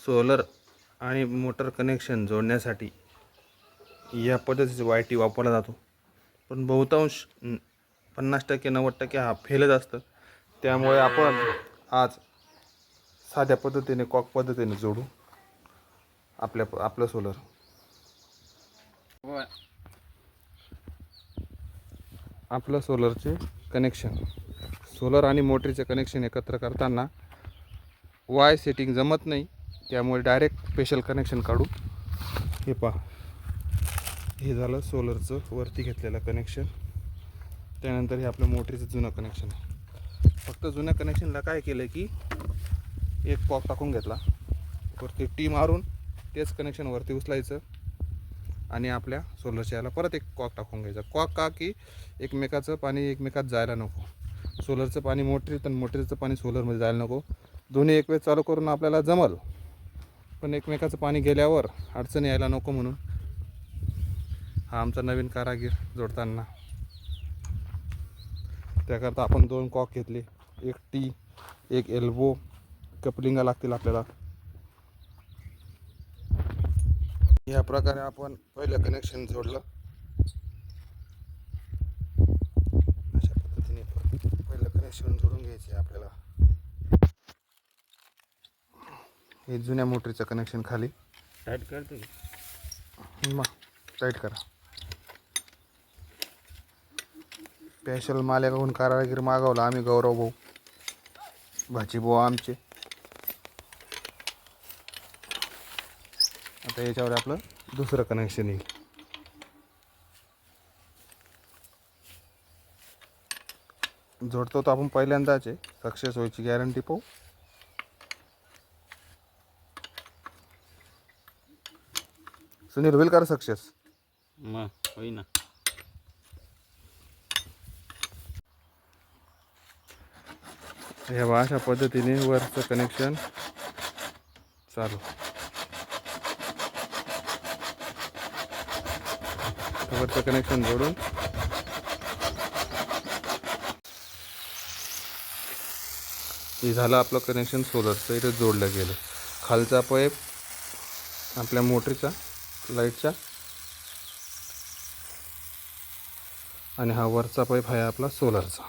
Solar आणि motor connection जोडण्यासाठी या पद्धतीचा वाय टी वापरला जातो. पण बहुतांश पन्नास टक्के नव्वद टक्के हा फेलच असतं. त्यामुळे आपण आज साध्या पद्धतीने कॉक पद्धतीने जोडू आपल्या आपलं सोलर. आपलं सोलरचे कनेक्शन. सोलर आणि मोटरीचे कनेक्शन एकत्र करताना वाय सेटिंग जमत नाही. त्यामुळे डायरेक्ट स्पेशल कनेक्शन काढू. हे पहा. हे झालं सोलरचं वरती घेतलेलं कनेक्शन त्यानंतर हे आपलं मोटरीचं जुनं कनेक्शन आहे. फक्त जुन्या कनेक्शनला काय केलं की एक कॉक टाकून घेतला. वरती टी मारून तेच कनेक्शन वरती उचलायचं आणि आपल्या सोलरच्या याला परत एक कॉक टाकून घ्यायचा. कॉक का की एकमेकाचं पाणी एकमेकात जायला नको. सोलरचं पाणी मोटरीत आणि मोटरीचं पाणी सोलरमध्ये जायला नको. दोन्ही एक वेळ चालू करून आपल्याला जमल. पण एकमेकाचं पाणी गेल्यावर अडचण यायला नको म्हणून हा आमचा नवीन कारागीर जोडताना. त्याकरता आपण दोन कॉक घेतले. एक टी एक एल्बो कपलिंगा लागतील आपल्याला. या प्रकारे आपण पहिलं कनेक्शन जोडलं. अशा पद्धतीने पहिलं कनेक्शन जोडून घ्यायचे आपल्याला. हे जुन्या मोटरीचं कनेक्शन खाली. टाईट करतो मग टाईट करा. स्पेशल मालेगावहून कारागीर मागवला आम्ही गौरव भाऊ. भाची भाऊ आमचे. आता याच्यावर आपलं दुसरं कनेक्शन येईल. जोडतो तर आपण पहिल्यांदाच आहे. सक्सेस व्हायची गॅरंटी पाहू. सुनील होईल का सक्सेस? मग होईना हे अशा पद्धतीने वरचं कनेक्शन चालू. वरचं कनेक्शन जोडून. हे झालं आपलं कनेक्शन सोलरचं इथे जोडलं गेलं. खालचा पाईप आपल्या मोटरीचा. लाईटचा आणि हा वरचा पाईप आहे आपला सोलरचा.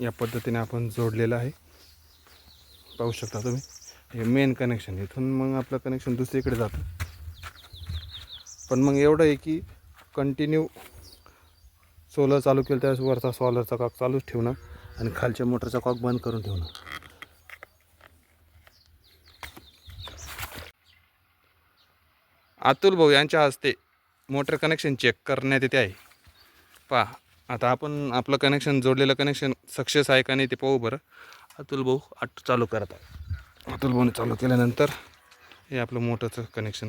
या पद्धतीने आपण जोडलेला आहे. पाहू शकता तुम्ही. हे मेन कनेक्शन इथून मग आपलं कनेक्शन दुसरीकडे जातं. पण मग एवढं आहे की कंटिन्यू सोलर चालू केलं त्यावेळेस वरचा सोलरचा कॉक चालूच ठेवणं आणि खालच्या मोटरचा कॉक बंद करून ठेवणं. अतुल भाऊ यांच्या हस्ते मोटर कनेक्शन चेक करण्यात येते आहे. पहा आता आपण आपलं कनेक्शन जोडलेलं कनेक्शन सक्सेस आहे का नाही ते पाहू बरं. अतुल भाऊ आट चालू करत आहे. अतुल भाऊने चालू केल्यानंतर हे आपलं मोटरचं कनेक्शन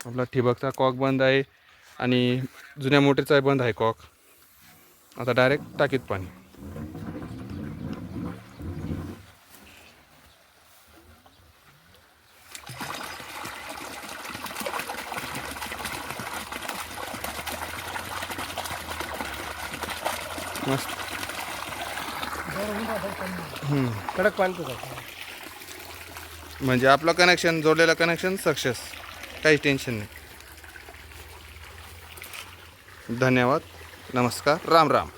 आपला ठिबकचा कॉक बंद आहे आणि जुन्या मोटरचाही बंद आहे कॉक. आता डायरेक्ट टाकीत पाणी. मस्त. कडक पाणी तुझं म्हणजे आपलं कनेक्शन जोडलेलं कनेक्शन सक्सेस काहीच टेन्शन नाही. धन्यवाद. नमस्कार. राम राम.